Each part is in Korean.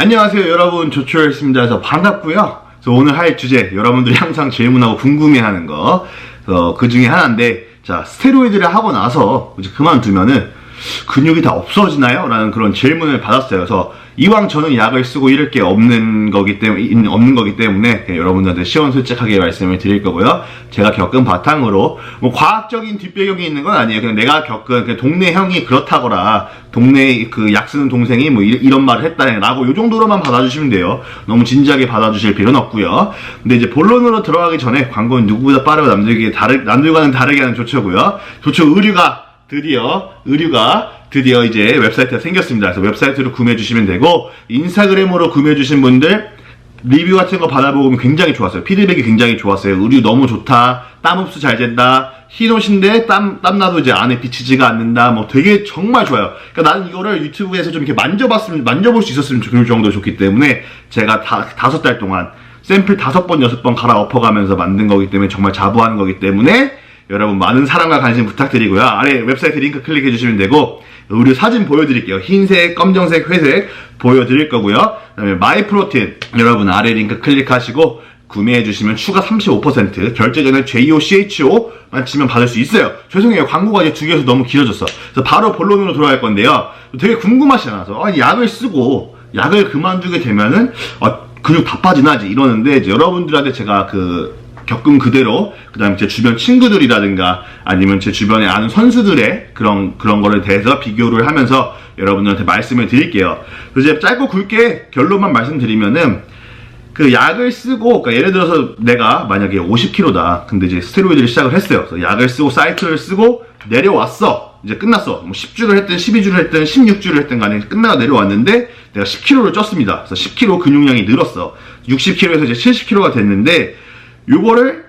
안녕하세요 여러분. 그래서 반갑고요. 그래서 오늘 할 주제 여러분들이 항상 질문하고 궁금해하는 거. 어, 그 중에 하나인데 자 스테로이드를 하고 나서 이제 그만두면은 근육이 다 없어지나요? 라는 그런 질문을 받았어요 그래서 이왕 저는 약을 쓰고 이럴 게 없는 거기 때문에 없는 거기 때문에 그냥 여러분들한테 시원솔직하게 말씀을 드릴 거고요. 제가 겪은 바탕으로 뭐 과학적인 뒷배경이 있는 건 아니에요. 그냥 내가 겪은 그냥 동네 형이 그렇다거나 동네 그 약 쓰는 동생이 뭐 이- 이런 말을 했다라고 요 정도로만 받아주시면 돼요. 너무 진지하게 받아주실 필요는 없고요. 근데 이제 본론으로 들어가기 전에 광고는 누구보다 빠르고 남들에게 다르 남들과는 다르게 하는 조처고요. 조처 의류가 드디어 의류가 드디어 이제 웹사이트가 생겼습니다. 그래서 웹사이트로 구매해 주시면 되고 인스타그램으로 구매해 주신 분들 리뷰 같은 거 받아보면 굉장히 좋았어요. 피드백이 굉장히 좋았어요. 의류 너무 좋다. 땀 흡수 잘 된다. 흰 옷인데 땀, 땀나도 이제 안에 비치지가 않는다. 뭐 되게 정말 좋아요. 그러니까 나는 이거를 유튜브에서 좀 이렇게 만져봤으면, 만져볼 수 있었으면 좋을 정도로 좋기 때문에 제가 다, 다섯 달 동안 샘플 다섯 번, 여섯 번 갈아 엎어가면서 만든 거기 때문에 정말 자부하는 거기 때문에 여러분 많은 사랑과 관심 부탁드리고요. 아래 웹사이트 링크 클릭해 주시면 되고 의류 사진 보여드릴게요. 흰색, 검정색, 회색 보여드릴 거고요. 그다음에 마이프로틴 여러분 아래 링크 클릭하시고 구매해 주시면 추가 35% 결제 전에 JOCHO만 치면 받을 수 있어요. 죄송해요. 광고가 이제 두 개에서 너무 길어졌어. 그래서 바로 본론으로 들어갈 건데요. 되게 궁금하시잖아요. 아, 약을 쓰고 약을 그만두게 되면은 아, 근육 다 빠지나지 이러는데 이제 여러분들한테 제가 그 겪은 그대로 그다음에 제 주변 친구들이라든가 아니면 제 주변에 아는 선수들의 그런 그런 거를 대해서 비교를 하면서 여러분들한테 말씀을 드릴게요. 그래서 이제 짧고 굵게 결론만 말씀드리면은 그 약을 쓰고 그러니까 예를 들어서 내가 만약에 50kg다. 근데 이제 스테로이드를 시작을 했어요. 그래서 약을 쓰고 사이클을 쓰고 내려왔어. 이제 끝났어. 뭐 10주를 했든 12주를 했든 16주를 했든 간에 끝나가 내려왔는데 내가 10kg를 쪘습니다. 그래서 10kg 근육량이 늘었어. 60kg에서 이제 70kg가 됐는데 요거를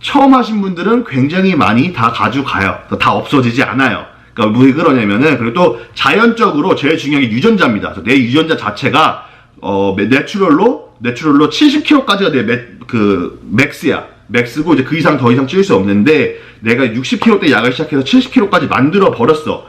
처음 하신 분들은 굉장히 많이 다 가져가요. 다 없어지지 않아요. 그러니까 왜 그러냐면은 그리고 또 자연적으로 제일 중요한 게 유전자입니다. 내 유전자 자체가 어 내추럴로 내추럴로 70kg까지가 내그 맥스야. 맥스고 이제 그 이상 더 이상 찌울 수 없는데 내가 60kg 때 약을 시작해서 70kg까지 만들어 버렸어.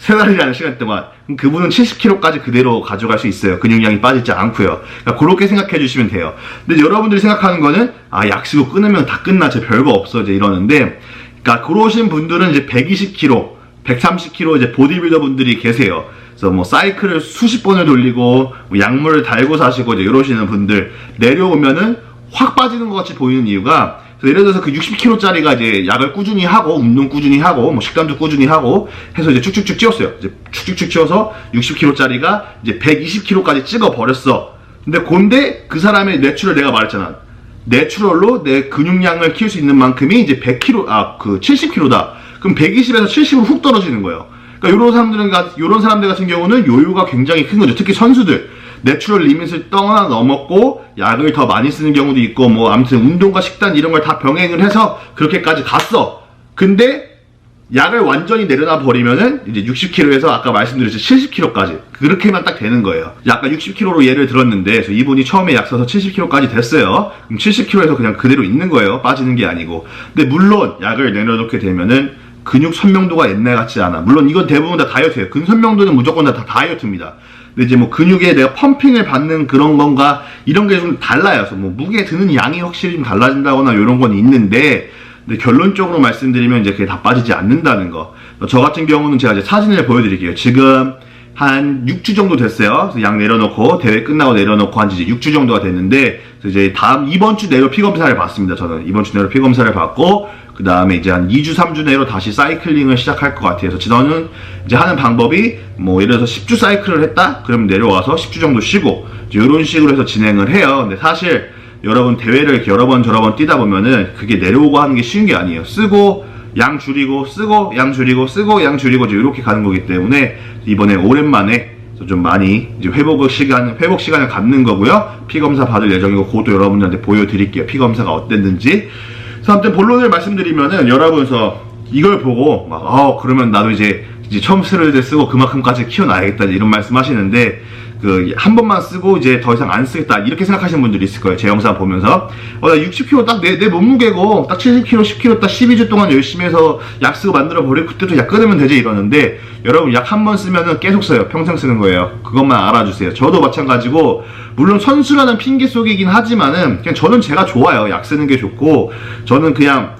세 달이라는 시간 동안 그분은 70kg까지 그대로 가져갈 수 있어요. 근육량이 빠지지 않고요. 그러니까 그렇게 생각해 주시면 돼요. 근데 여러분들이 생각하는 거는 아약 쓰고 끊으면 다 끝나, 제 별거 없어 이제 이러는데, 그러니까 그러신 분들은 이제 120kg, 130kg 이제 보디빌더 분들이 계세요. 그래서 뭐 사이클을 수십 번을 돌리고 뭐 약물을 달고 사시고 이제 이러시는 분들 내려오면은 확 빠지는 것 같이 보이는 이유가 예를 들어서 그 60kg짜리가 이제 약을 꾸준히 하고 운동 꾸준히 하고 뭐 식단도 꾸준히 하고 해서 이제 쭉쭉쭉 찌웠어요. 이제 쭉쭉쭉 찌워서 60kg짜리가 이제 120kg까지 찍어 버렸어. 근데 근데 그 사람의 내추럴 내가 말했잖아. 내추럴로 내 근육량을 키울 수 있는 만큼이 이제 100kg 아 그 70kg다. 그럼 120에서 70으로 훅 떨어지는 거예요. 그러니까 이런 사람들은 이런 사람들 같은 경우는 요요가 굉장히 큰 거죠. 특히 선수들 내추럴 리밋을 떠나 넘었고 약을 더 많이 쓰는 경우도 있고 뭐 아무튼 운동과 식단 이런 걸 다 병행을 해서 그렇게까지 갔어. 근데 약을 완전히 내려놔 버리면은 이제 60kg에서 아까 말씀드렸듯이 70kg까지 그렇게만 딱 되는 거예요. 약간 60kg로 예를 들었는데 이분이 처음에 약 써서 70kg까지 됐어요. 그럼 70kg에서 그냥 그대로 있는 거예요. 빠지는 게 아니고. 근데 물론 약을 내려놓게 되면은 근육 선명도가 옛날 같지 않아. 물론 이건 대부분 다 다이어트예요. 근 선명도는 무조건 다, 다 다이어트입니다. 이제 뭐 근육에 내가 펌핑을 받는 그런 건가 이런 게 좀 달라요. 뭐 무게 드는 양이 확실히 좀 달라진다거나 이런 건 있는데 근데 결론적으로 말씀드리면 이제 그게 다 빠지지 않는다는 거. 저 같은 경우는 제가 이제 사진을 보여드릴게요. 지금 한 6주 정도 됐어요. 그래서 약 내려놓고 대회 끝나고 내려놓고 한 이제 6주 정도가 됐는데 이제 다음 이번 주 내로 피 검사를 받습니다. 저는 이번 주 내로 피 검사를 받고 그 다음에 이제 한 2주 3주 내로 다시 사이클링을 시작할 것 같아요. 그래서 저는 이제 하는 방법이 뭐 예를 들어서 10주 사이클을 했다? 그러면 내려와서 10주 정도 쉬고 이런 식으로 해서 진행을 해요. 근데 사실 여러분 대회를 여러 번 저러 번 뛰다 보면은 그게 내려오고 하는 게 쉬운 게 아니에요. 쓰고 양 줄이고 쓰고 양 줄이고 쓰고 양 줄이고 이렇게 가는 거기 때문에 이번에 오랜만에 좀 많이 이제 회복 시간 회복 시간을 갖는 거고요. 피 검사 받을 예정이고 그것도 여러분들한테 보여드릴게요. 피 검사가 어땠는지. 그래서 아무튼 본론을 말씀드리면은 여러분서 이걸 보고 막 어, 그러면 나도 이제 이제 처음 스테로이드 쓰고 그만큼까지 키워놔야겠다 이런 말씀 하시는데 그 한 번만 쓰고 이제 더 이상 안 쓰겠다. 이렇게 생각하시는 분들이 있을 거예요. 제 영상 보면서. 어 나 60kg 딱 내 내 몸무게고 딱 70kg 10kg 딱 12주 동안 열심히 해서 약 쓰고 만들어 버리고 그때도 약 끊으면 되지 이러는데 여러분 약 한 번 쓰면은 계속 써요. 평생 쓰는 거예요. 그것만 알아주세요. 저도 마찬가지고 물론 선수라는 핑계 속이긴 하지만은 그냥 저는 제가 좋아요. 약 쓰는 게 좋고 저는 그냥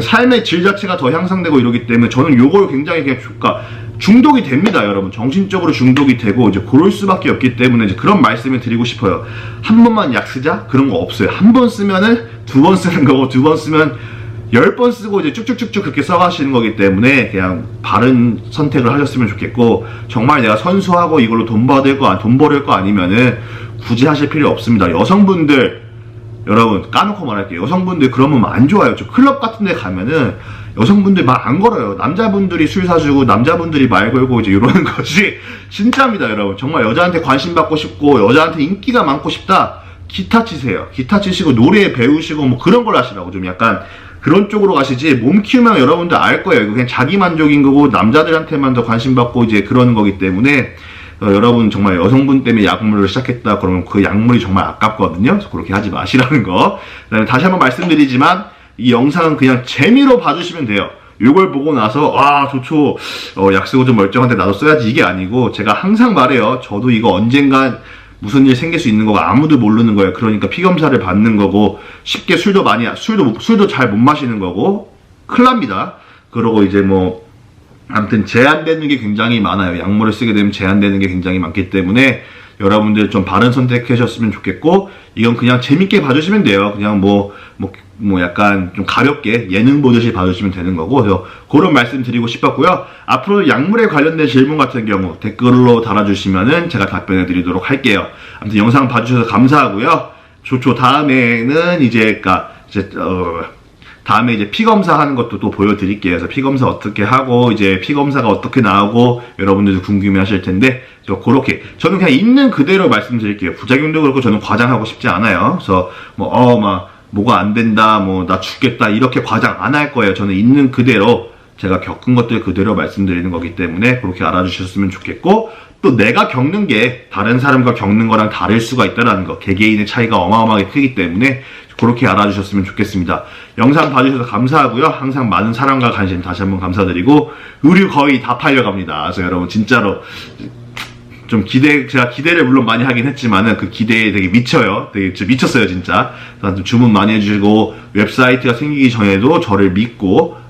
삶의 질 자체가 더 향상되고 이러기 때문에 저는 요걸 굉장히 그냥 그러니까 중독이 됩니다, 여러분. 정신적으로 중독이 되고 이제 그럴 수밖에 없기 때문에 이제 그런 말씀을 드리고 싶어요. 한 번만 약 쓰자 그런 거 없어요. 한 번 쓰면은 두 번 쓰는 거고 두 번 쓰면 열 번 쓰고 이제 쭉쭉쭉쭉 그렇게 써가시는 거기 때문에 그냥 바른 선택을 하셨으면 좋겠고 정말 내가 선수하고 이걸로 돈 받을 거, 돈 벌을 거 아니면은 굳이 하실 필요 없습니다. 여성분들 여러분 까놓고 말할게요. 여성분들 그러면 안 좋아요. 저 클럽 같은 데 가면은 여성분들 말 안 걸어요. 남자분들이 술 사주고 남자분들이 말 걸고 이제 이러는 것이 진짜입니다 여러분. 정말 여자한테 관심 받고 싶고 여자한테 인기가 많고 싶다. 기타 치세요. 기타 치시고 노래 배우시고 뭐 그런 걸 하시라고 좀 약간 그런 쪽으로 가시지 몸 키우면 여러분들 알 거예요. 이거 그냥 자기 만족인 거고 남자들한테만 더 관심 받고 이제 그러는 거기 때문에 어, 여러분 정말 여성분 때문에 약물을 시작했다 그러면 그 약물이 정말 아깝거든요. 그렇게 하지 마시라는 거. 그다음에 다시 한번 말씀드리지만 이 영상은 그냥 재미로 봐주시면 돼요. 이걸 보고 나서 와 좋죠. 어, 약 쓰고 좀 멀쩡한데 나도 써야지 이게 아니고 제가 항상 말해요. 저도 이거 언젠간 무슨 일 생길 수 있는 거가 아무도 모르는 거예요. 그러니까 피 검사를 받는 거고 쉽게 술도 많이 술도 못- 술도 잘 못 마시는 거고 큰일 납니다. 그러고 이제 뭐 아무튼 제한되는 게 굉장히 많아요. 약물을 쓰게 되면 제한되는 게 굉장히 많기 때문에 여러분들 좀 바른 선택하셨으면 좋겠고 이건 그냥 재밌게 봐주시면 돼요. 그냥 뭐 뭐, 뭐 약간 좀 가볍게 예능 보듯이 봐주시면 되는 거고 그래서 그런 말씀 드리고 싶었고요. 앞으로 약물에 관련된 질문 같은 경우 댓글로 달아주시면은 제가 답변해 드리도록 할게요. 아무튼 영상 봐주셔서 감사하고요. 좋죠. 다음에는 이제 그니까 이제 어 다음에 이제 피 검사 하는 것도 또 보여드릴게요. 그래서 피 검사 어떻게 하고 이제 피 검사가 어떻게 나오고 여러분들도 궁금해하실 텐데 저 그렇게 저는 그냥 있는 그대로 말씀드릴게요. 부작용도 그렇고 저는 과장하고 싶지 않아요. 그래서 뭐 어 막 뭐가 안 된다, 뭐 나 죽겠다 이렇게 과장 안 할 거예요. 저는 있는 그대로 제가 겪은 것들 그대로 말씀드리는 거기 때문에 그렇게 알아주셨으면 좋겠고 또 내가 겪는 게 다른 사람과 겪는 거랑 다를 수가 있다는 거 개개인의 차이가 어마어마하게 크기 때문에 그렇게 알아주셨으면 좋겠습니다. 영상 봐주셔서 감사하고요. 항상 많은 사랑과 관심 다시 한번 감사드리고 의류 거의 다 팔려갑니다. 그래서 여러분 진짜로 좀 기대 제가 기대를 물론 많이 하긴 했지만은 그 기대에 되게 미쳐요. 되게 미쳤어요 진짜. 주문 많이 해주시고 웹사이트가 생기기 전에도 저를 믿고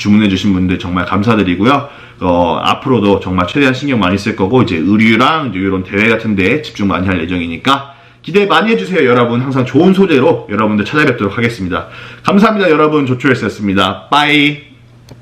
주문해주신 분들 정말 감사드리고요. 어, 앞으로도 정말 최대한 신경 많이 쓸 거고 이제 의류랑 이런 대회 같은데 집중 많이 할 예정이니까 기대 많이 해주세요 여러분. 항상 좋은 소재로 여러분들 찾아뵙도록 하겠습니다. 감사합니다 여러분. 조초했었습니다. 빠이.